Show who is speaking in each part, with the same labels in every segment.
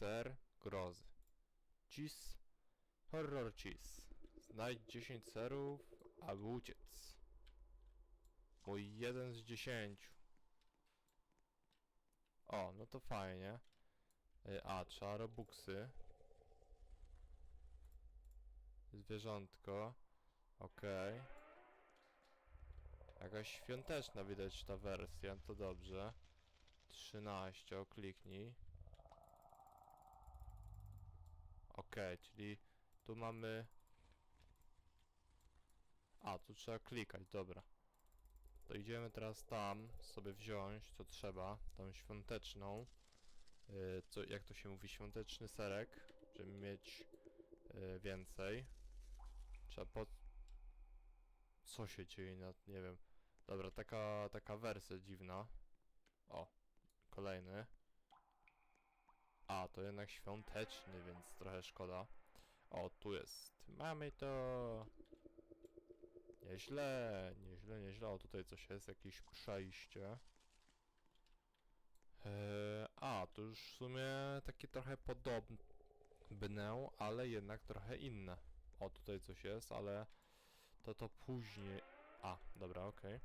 Speaker 1: ser grozy. Cheese. Horror cheese. Znajdź 10 serów, aby uciec. Mój jeden z 10. O, no to fajnie. Y, A, trzeba robuxy. Zwierzątko. Okej. Jakaś świąteczna widać ta wersja, to dobrze. 13, kliknij. Okej, czyli tu mamy... A, tu trzeba klikać, dobra. To idziemy teraz tam sobie wziąć, co trzeba, tą świąteczną. Yy, co, jak to się mówi, świąteczny serek, żeby mieć yy, więcej. Trzeba po... Co się dzieje nie wiem. Dobra, taka, taka wersja dziwna. O, kolejny. A, to jednak świąteczny, więc trochę szkoda. O, tu jest. Mamy to. Nieźle, nieźle, nieźle. O, tutaj coś jest, jakieś przejście. Eee, a, to już w sumie takie trochę podobne, ale jednak trochę inne. O, tutaj coś jest, ale to to później. A, dobra, okej.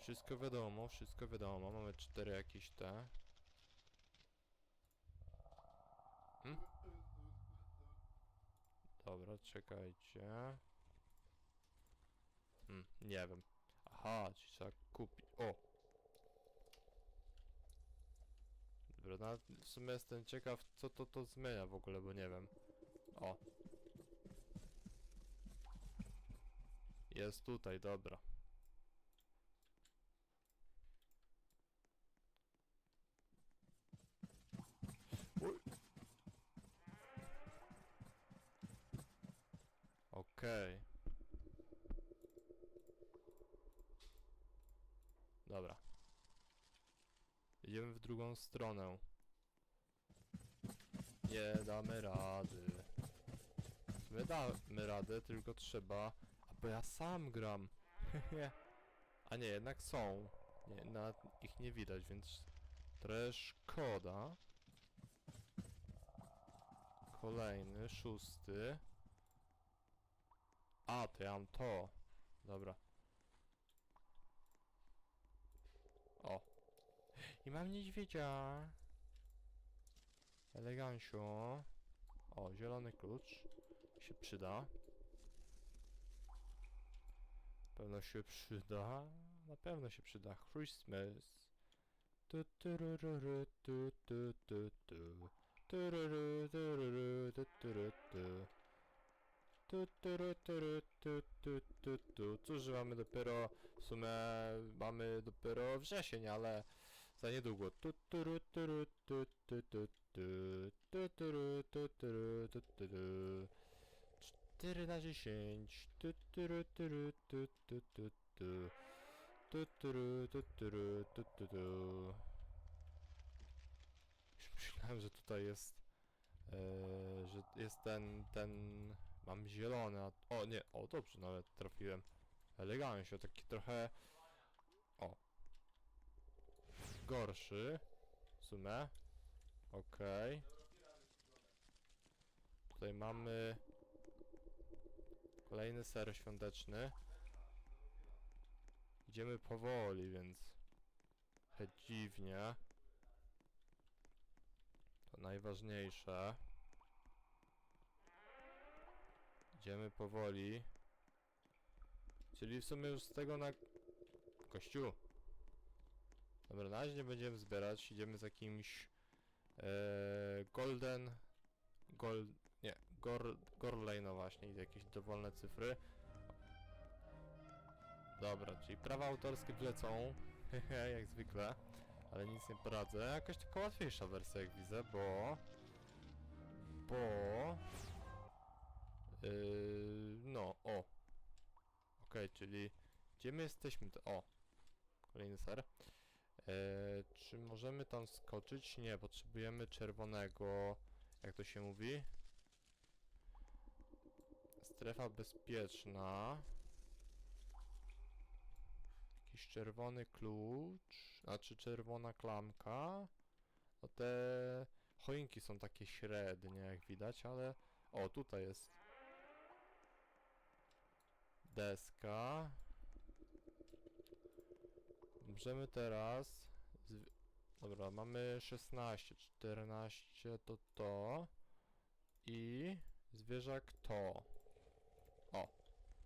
Speaker 1: Wszystko wiadomo, wszystko wiadomo. Mamy cztery jakieś te. Dobra, czekajcie. Hmm, nie wiem. Aha, ci trzeba kupić. O! Dobra, no, w sumie jestem ciekaw, co to to zmienia w ogóle, bo nie wiem. O. Jest tutaj, dobra. Okej. Dobra. Idziemy w drugą stronę. Nie damy rady. My damy radę, tylko trzeba... A bo ja sam gram. A nie, jednak są. Nie, nawet ich nie widać, więc trochę szkoda. Kolejny, szósty. A, to ja mam to. Dobra. O. I mam niedźwiedzia. Elegancio. O, zielony klucz. Się przyda. Pewno się przyda. Na pewno się przyda. Christmas. Tu, turururu, tu, tu, tu, tu. Tururu, tururu, tu, turu, tu. Tu, turu, turu, tu, tu, tu, tu. Cóż, że mamy dopiero, w sumie mamy dopiero wrzesień, ale za niedługo. Tu, turu, turu, tu, tu, tu, tu. Tu, turu, tu, turu, tu, tu, tu. 4 na 10. Tu, turu, turu, tu, tu, tu, tu. Tu, turu, tu, turu, tu, tu, tu. Już myślałem, że tutaj jest, e, że jest ten, ten, mam zielony, a, o nie, o dobrze, nawet trafiłem. Elegancio, taki trochę, o, gorszy, w sumie, okej. Tutaj mamy kolejny ser świąteczny. Idziemy powoli, więc dziwnie. To najważniejsze. Idziemy powoli. Czyli w sumie już z tego na... Kościół. Dobra, na razie nie będziemy zbierać. Idziemy z jakimś... E, golden... Gold... Nie, Gor... Gorley, no właśnie. Jakieś dowolne cyfry. Dobra, czyli prawa autorskie wlecą. jak zwykle. Ale nic nie poradzę. Jakaś taka łatwiejsza wersja jak widzę, bo... Bo... czyli... Gdzie my jesteśmy? To, o. Kolejny ser. Yy, czy możemy tam skoczyć? Nie, potrzebujemy czerwonego... Jak to się mówi? Strefa bezpieczna. Jakiś czerwony klucz, znaczy czerwona klamka. No te Choinki są takie średnie, jak widać, ale... O, tutaj jest. Deska. Możemy teraz... Dobra, mamy 16, 14 to to. I zwierzak to. O.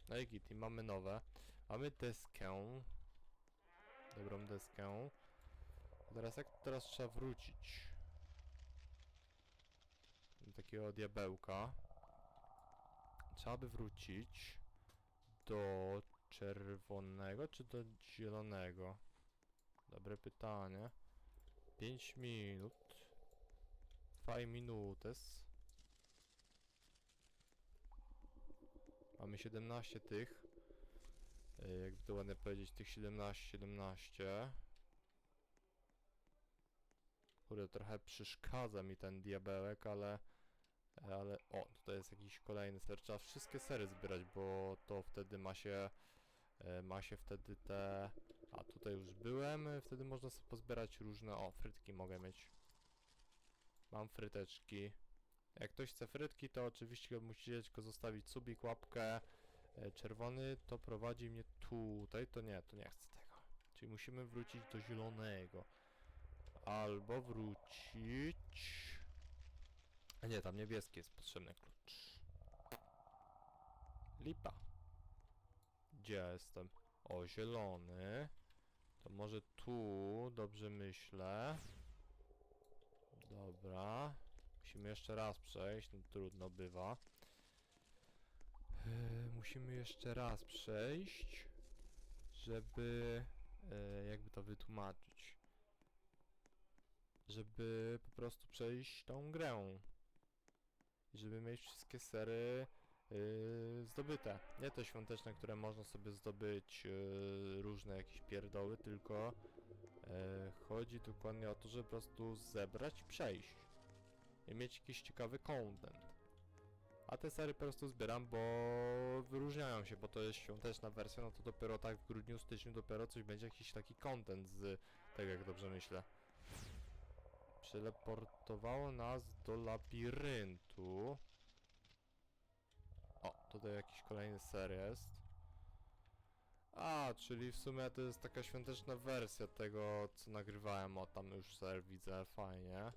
Speaker 1: No i git, i mamy nowe. Mamy deskę. Dobrą deskę. Teraz jak teraz trzeba wrócić? Do takiego diabełka. Trzeba by wrócić do czerwonego czy do zielonego? Dobre pytanie. 5 minut. 5 minutes. Mamy 17 tych. E, Jakby to ładnie powiedzieć, tych 17, 17. Kurde, trochę przeszkadza mi ten diabełek, ale... Ale... O, tutaj jest jakiś kolejny ser. Trzeba wszystkie sery zbierać, bo to wtedy ma się... e, Ma się wtedy te... A, tutaj już byłem. Wtedy można sobie pozbierać różne... O, frytki mogę mieć. Mam fryteczki. Jak ktoś chce frytki, to oczywiście musicie tylko zostawić subik, łapkę. E, Czerwony to prowadzi mnie tutaj, to nie, to nie chcę tego. Czyli musimy wrócić do zielonego. Albo wrócić... A nie, tam niebieski jest potrzebny klucz. Lipa. Gdzie jestem? O, zielony. To może tu, dobrze myślę. Dobra. Musimy jeszcze raz przejść, no trudno bywa. Eee, musimy jeszcze raz przejść, żeby e, jakby to wytłumaczyć. Żeby po prostu przejść tą grę. Żeby mieć wszystkie sery yy, zdobyte. Nie te świąteczne, które można sobie zdobyć yy, różne jakieś pierdoły, tylko e, chodzi dokładnie o to, żeby po prostu zebrać i przejść. I mieć jakiś ciekawy content. A te sery po prostu zbieram, bo wyróżniają się, bo to jest świąteczna wersja, no to dopiero tak w grudniu, styczniu dopiero coś będzie jakiś taki content z tego, jak dobrze myślę. Przeleportowało nas do labiryntu. O, tutaj jakiś kolejny ser jest. A, czyli w sumie to jest taka świąteczna wersja tego, co nagrywałem. O, tam już ser widzę, fajnie.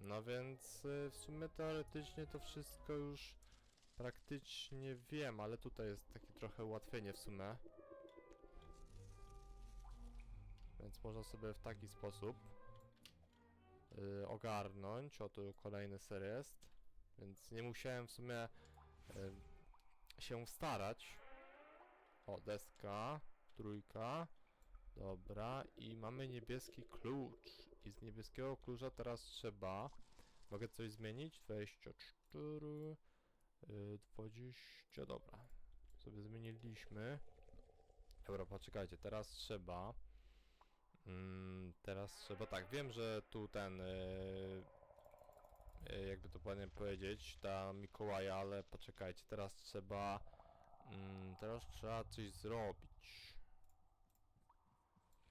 Speaker 1: No więc y, w sumie teoretycznie to wszystko już praktycznie wiem, ale tutaj jest takie trochę ułatwienie w sumie. Więc można sobie w taki sposób y, ogarnąć. O, tu kolejny ser jest. Więc nie musiałem w sumie y, się starać. O, deska, trójka. Dobra, i mamy niebieski klucz. I z niebieskiego klucza teraz trzeba... Mogę coś zmienić? 24... Yy, 20... Dobra. Sobie zmieniliśmy. Dobra, poczekajcie, teraz trzeba... Mm, teraz trzeba... Tak, wiem, że tu ten... Yy, yy, jakby to ładnie powiedzieć, ta Mikołaja, ale poczekajcie, teraz trzeba... Mm, teraz trzeba coś zrobić.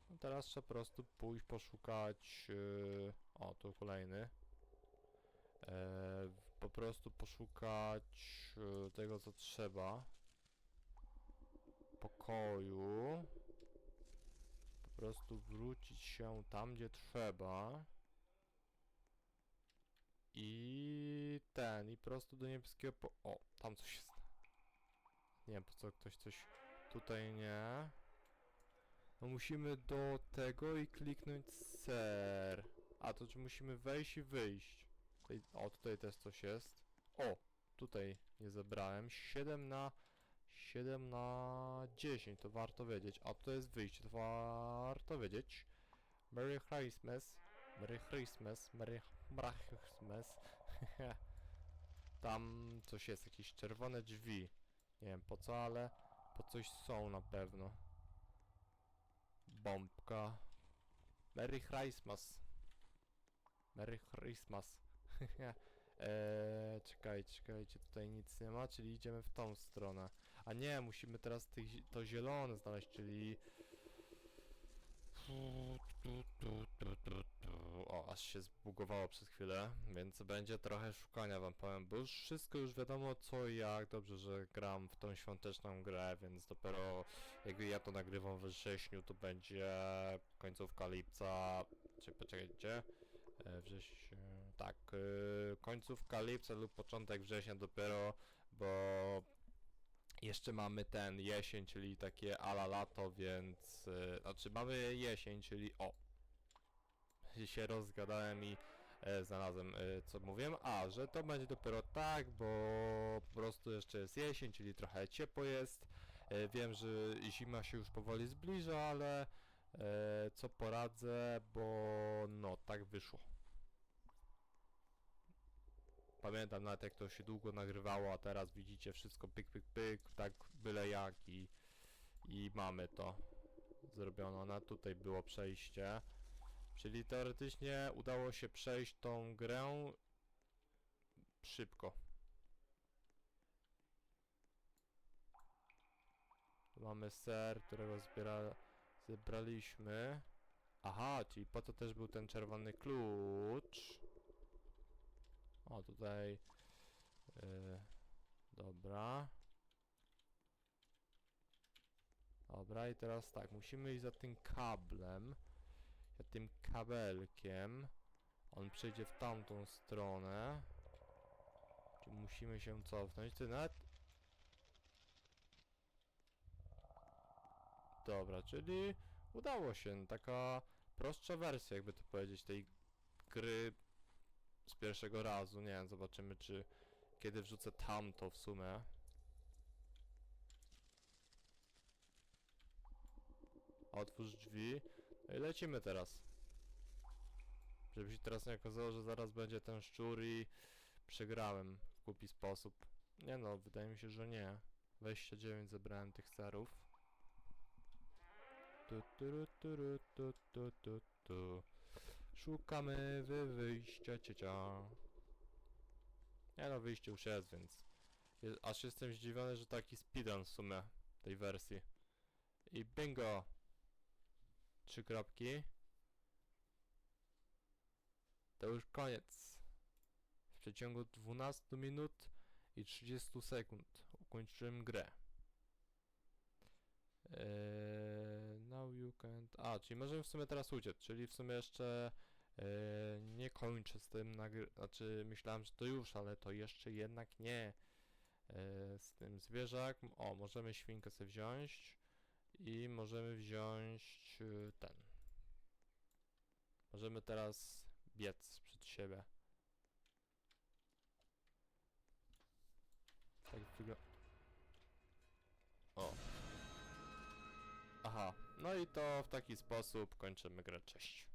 Speaker 1: No teraz trzeba po prostu pójść, poszukać... Yy, o, tu kolejny. E, po prostu poszukać yy, tego, co trzeba. Pokoju. Po prostu wrócić się tam, gdzie trzeba. I ten, i po prostu do niebieskiego po... O, tam coś jest. Nie wiem, po co ktoś coś... Tutaj nie. No musimy do tego i kliknąć ser. A to czy musimy wejść i wyjść? O, tutaj też coś jest. O, tutaj nie zebrałem. 7 na 7 na 10, to warto wiedzieć. A to jest wyjście, to warto wiedzieć. Merry Christmas. Merry Christmas. Merry Christmas. Tam coś jest, jakieś czerwone drzwi. Nie wiem po co, ale po coś są na pewno. Bombka. Merry Christmas. Merry Christmas. eee, czekajcie, czekajcie, tutaj nic nie ma, czyli idziemy w tą stronę. A nie, musimy teraz tych, to zielone znaleźć, czyli... O, aż się zbugowało przez chwilę, więc będzie trochę szukania wam powiem, bo już wszystko już wiadomo co i jak, dobrze, że gram w tą świąteczną grę, więc dopiero jak ja to nagrywam we wrześniu, to będzie końcówka lipca, czy poczekajcie, e, wrześniu, tak, e, końcówka lipca lub początek września dopiero, jeszcze mamy ten jesień, czyli takie ala lato, więc... Yy, znaczy mamy jesień, czyli o. się rozgadałem i e, znalazłem e, co mówiłem. A, że to będzie dopiero tak, bo po prostu jeszcze jest jesień, czyli trochę ciepło jest. E, wiem, że zima się już powoli zbliża, ale e, co poradzę, bo no tak wyszło. Pamiętam nawet jak to się długo nagrywało, a teraz widzicie wszystko pyk, pyk, pyk, tak byle jak i, i mamy to zrobione. Na tutaj było przejście. Czyli teoretycznie udało się przejść tą grę szybko. Mamy ser, którego zbiera, zebraliśmy. Aha, czyli po to też był ten czerwony klucz. O, tutaj... Yy, dobra. Dobra, i teraz tak, musimy iść za tym kablem. Za tym kabelkiem. On przejdzie w tamtą stronę. Czyli musimy się cofnąć. Ty nawet... Dobra, czyli udało się. Taka prostsza wersja, jakby to powiedzieć, tej gry z pierwszego razu. Nie wiem, zobaczymy czy kiedy wrzucę tamto w sumie. Otwórz drzwi. No i lecimy teraz. Żeby się teraz nie okazało, że zaraz będzie ten szczur i przegrałem w głupi sposób. Nie no, wydaje mi się, że nie. 29 zebrałem tych serów. Tu, tu, tu, ru, tu, tu, tu, tu. Szukamy wy wyjścia ciecia. Nie no, wyjście już jest, więc... Je, aż jestem zdziwiony, że taki speedrun w sumie tej wersji. I bingo! Trzy kropki. To już koniec. W przeciągu 12 minut i 30 sekund ukończyłem grę. Eee, now you can't... A, czyli możemy w sumie teraz uciec, czyli w sumie jeszcze eee, nie kończę z tym nagry... Znaczy myślałem, że to już, ale to jeszcze jednak nie. Eee, z tym zwierzak... O, możemy świnkę sobie wziąć. I możemy wziąć e, ten. Możemy teraz biec przed siebie. Tak wygląda. O. Aha, no i to w taki sposób kończymy grę. Cześć.